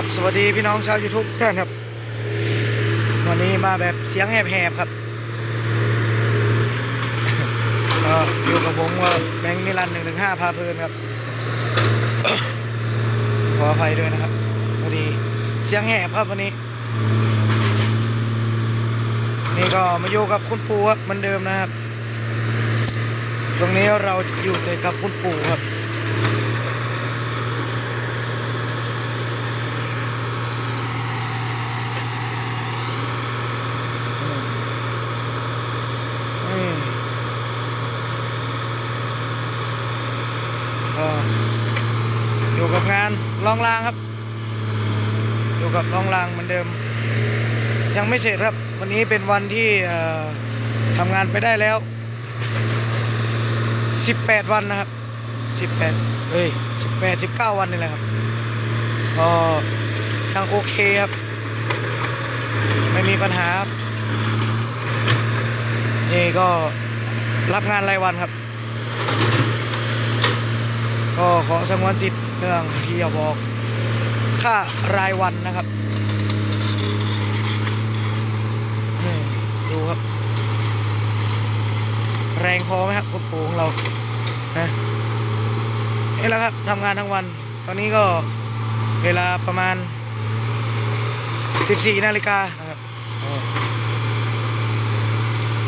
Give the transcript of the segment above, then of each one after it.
ครับ สวัสดีพี่น้องชาว YouTube ทุกท่านครับ วันนี้มาแบบเสียงแหบๆครับอยู่กับผมว่าแบงค์นิรันดร์หนึ่งหนึ่งห้าพาเพลินครับ ขออภัยด้วยนะครับพอดีเสียงแหบครับวันนี้ นี่ก็มาอยู่กับคุณปู่ครับเหมือนเดิมนะครับ ตรงนี้เราอยู่กับคุณปู่ครับ อืม ก็อยู่กับงานลองลางครับ อยู่กับลองลางเหมือนเดิม ยังไม่เสร็จครับ วันนี้เป็นวันที่ทำงานไปได้แล้ว 18 วันนะครับ 18เอ้ย18 19 วันนี่แหละครับก็ยังโอเคครับ ไม่มีปัญหาครับนี่ก็รับงานรายวันครับ ก็ขอสงวนสิทธิ์เรื่องที่จะบอกค่ารายวันนะครับนี่ดูครับ แรงพอไหมครับคุณปู่ของเรานะนี่แหละครับทำงานทั้งวัน ตอนนี้ก็เวลาประมาณ 14นาฬิกานะครับ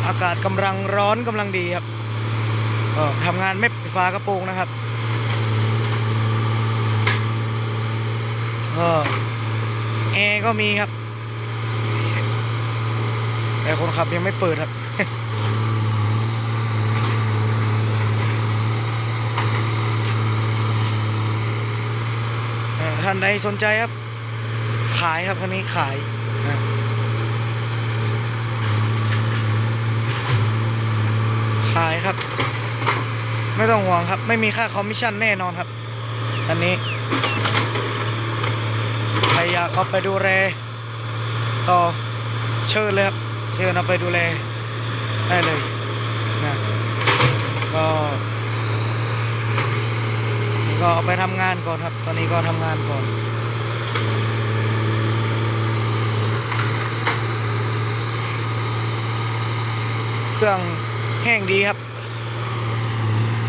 อากาศกำลังร้อนกำลังดีครับก็ทำงานไม่ปิดฝากระโปรงนะครับ ก็แอร์ก็มีครับ แต่คนขับยังไม่เปิดครับท่านใดสนใจครับ ขายครับคันนี้ขายขายครับ ไม่ต้องห่วงครับ ไม่มีค่าคอมมิชชั่นแน่นอนครับอันนี้ อยากเอาไปดูแลต่อเชิญเลยครับเชิญเอาไปดูแลได้เลยนะก็ก็เอาไปทำงานก่อนครับ ตอนนี้ก็ทำงานก่อนเครื่องแห้งดีครับ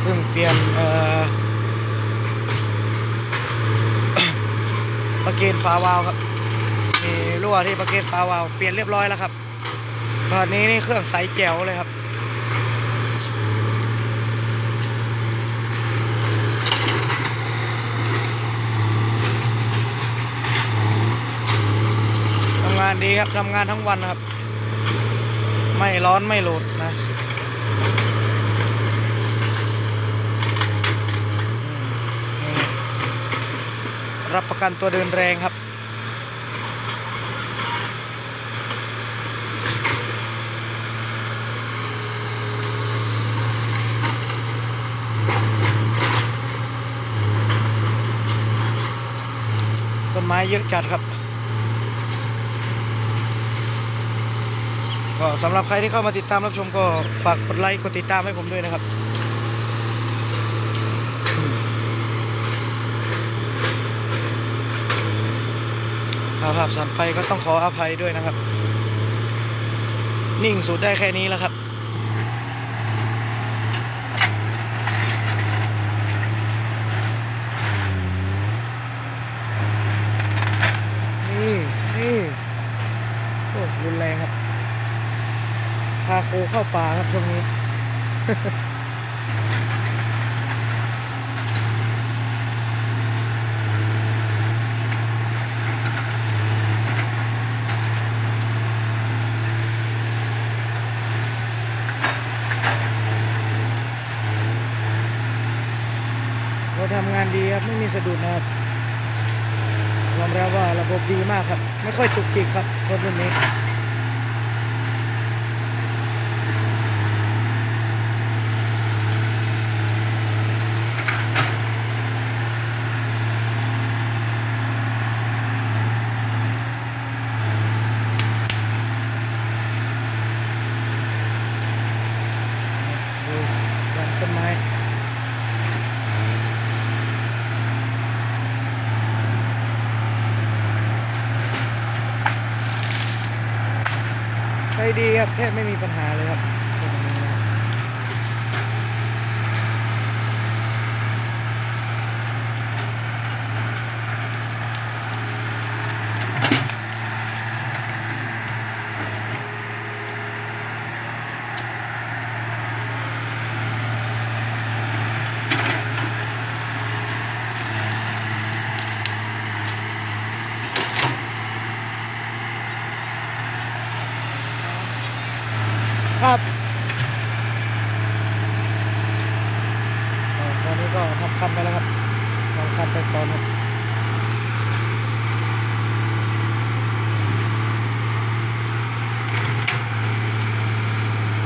เพิ่งเปลี่ยนเอ่อ ประเกนฝาวาล์วครับมีรั่วที่ประเกนฝาวาล์วเปลี่ยนเรียบร้อยแล้วครับ ตอนนี้นี่เครื่องใสแจ๋วเลยครับทำงานดีครับทำงานทั้งวันครับ ไม่ร้อนไม่โหลดนะอืมนี่ รับประกันตัวเดินแรงครับ ต้นไม้เยอะจัดครับก็สำหรับใครที่เข้ามาติดตามรับชมก็ฝากกดไลค์กดติดตามให้ผมด้วยนะครับ ถ้าภาพสั่นไปก็ต้องขออภัยด้วยนะครับ นิ่งสุดได้แค่นี้แล้วครับ นี่นี่โอ้รุนแรงครับ พาโคเข้าป่าครับช่วงนี้ เราทำงานดีครับ ไม่มีสะดุดนะครับยอมรับว่าระบบดีมากครับ ไม่ค่อยจุกจิกครับรถรุ่นนี้ ดูยันต้นไม้ น ช้ ดีครับแทบไม่มีปัญหาเลยครับตัวนี้นะครับ ครับตอนนี้ก็ทำคันไปแล้วครับทำคันไปก่อนครับ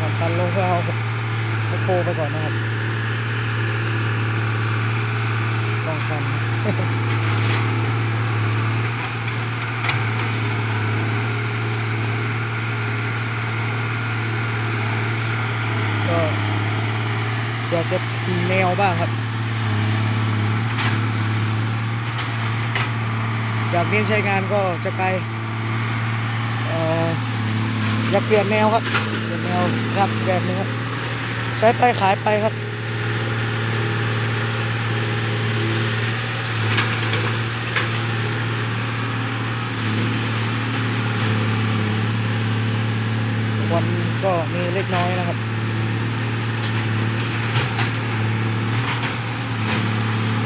ทำคันลงเพื่อเอาไมโคไปก่อนนะครับลองคัน ก็อยากจะ แนวบ้างครับอยากเน้นใช้งานก็จะไกลเอ่ออยากเปลี่ยนแนวครับเปลี่ยนแนวครับแบบนึงครับ ใช้ไปขายไปครับวันก็มีเล็กน้อยนะครับ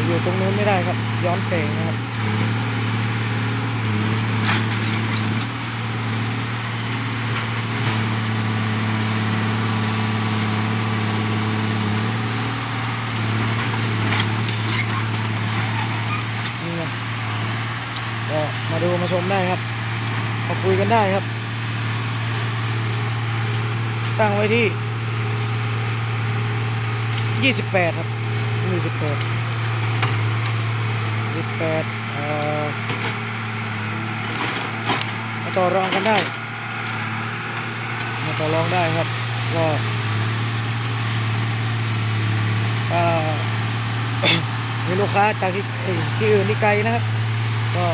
อยู่ ตรงนู้นไม่ได้ครับ ย้อนแสงนะครับนี่ไงก็มาดูมาชมได้ครับมาคุยกันได้ครับ ตั้งไว้ที่ 28 ครับ 28 28เอ่อมาต่อรองกันได้มาต่อรองได้ครับก็มีลูกค้าจากที่ที่อื่นที่ไกลนะครับ ก็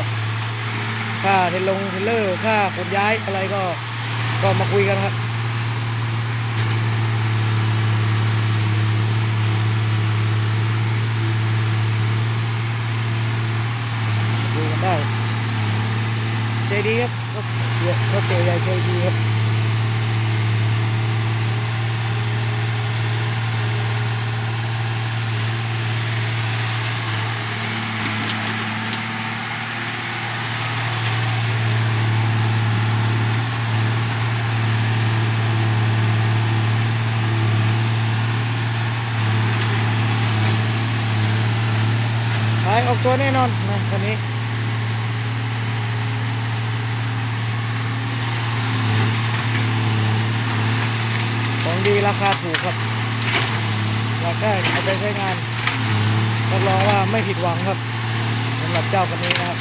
ค่าเทนลงเทนเลอร์ค่าขนย้ายอะไรก็ก็มาคุยกันครับ ดูกันได้ ใจ ดีครับรถเยอะรถเก๋ใหญ่ใจดีครับขายออกตัวแน่นอนนะคันนี้ ของดี ราคาถูกครับอยากได้เอาไปใช้งานรับรองว่าไม่ผิดหวังครับสำหรับเจ้าคันนี้นะครับ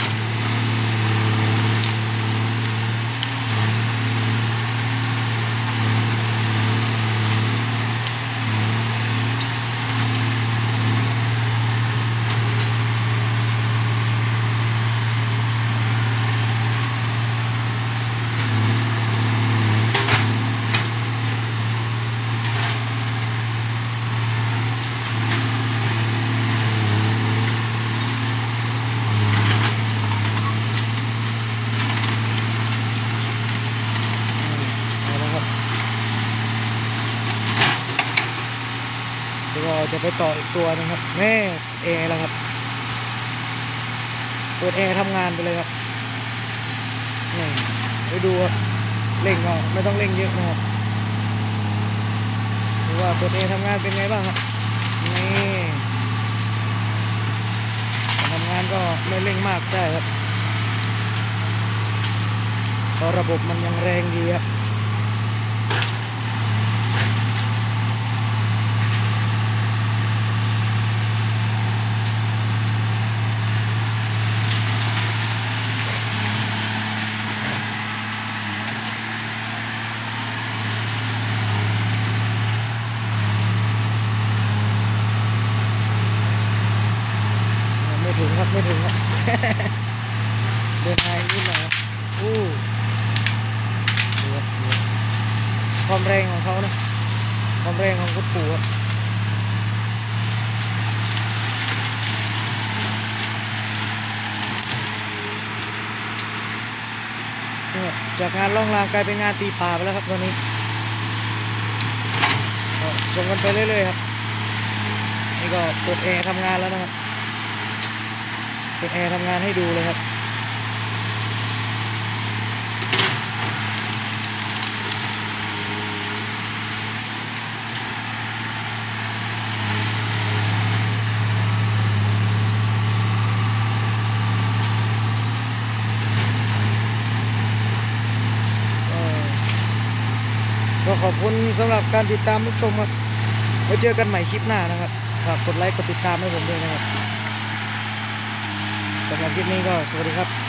เอาละครับแล้วก็ จะไปต่ออีกตัวนึงครับ แม่เอร์แล้วครับ เปิดแอร์ทำงานไปเลยครับนี่ไปดูครับเร่งก็ไม่ต้องเร่งเยอะนะครับดูว่าเปิดแอร์ทำงานเป็นไงบ้างครับนี่ทำงานก็ไม่เร่งมากได้ครับเพราะระบบมันยังแรงดีครับ ไม่ถึงครับไม่ถึงครับ เดินทางนิดหน่อยครับอู้ดูครับดูครับ ความแรงของเขานะ ความแรงของคุณปู่อะเนี่ยจากงานล่องรางกลายเป็นงานตีป่าไปแล้วครับตอนนี้ก็ส่งกันไปเรื่อยๆครับ นี่ก็เปิดแอร์ทำงานแล้วนะครับเปิดแอร์ทำงานให้ดูเลยครับ เอ่อก็ขอบ คุณสำหรับการติดตามรับชมครับไว้เจอกันใหม่คลิปหน้านะครับฝากกดไลค์กดติดตามให้ผมด้วยนะครับสำหรับคลิปนี้ก็สวัสดีครับ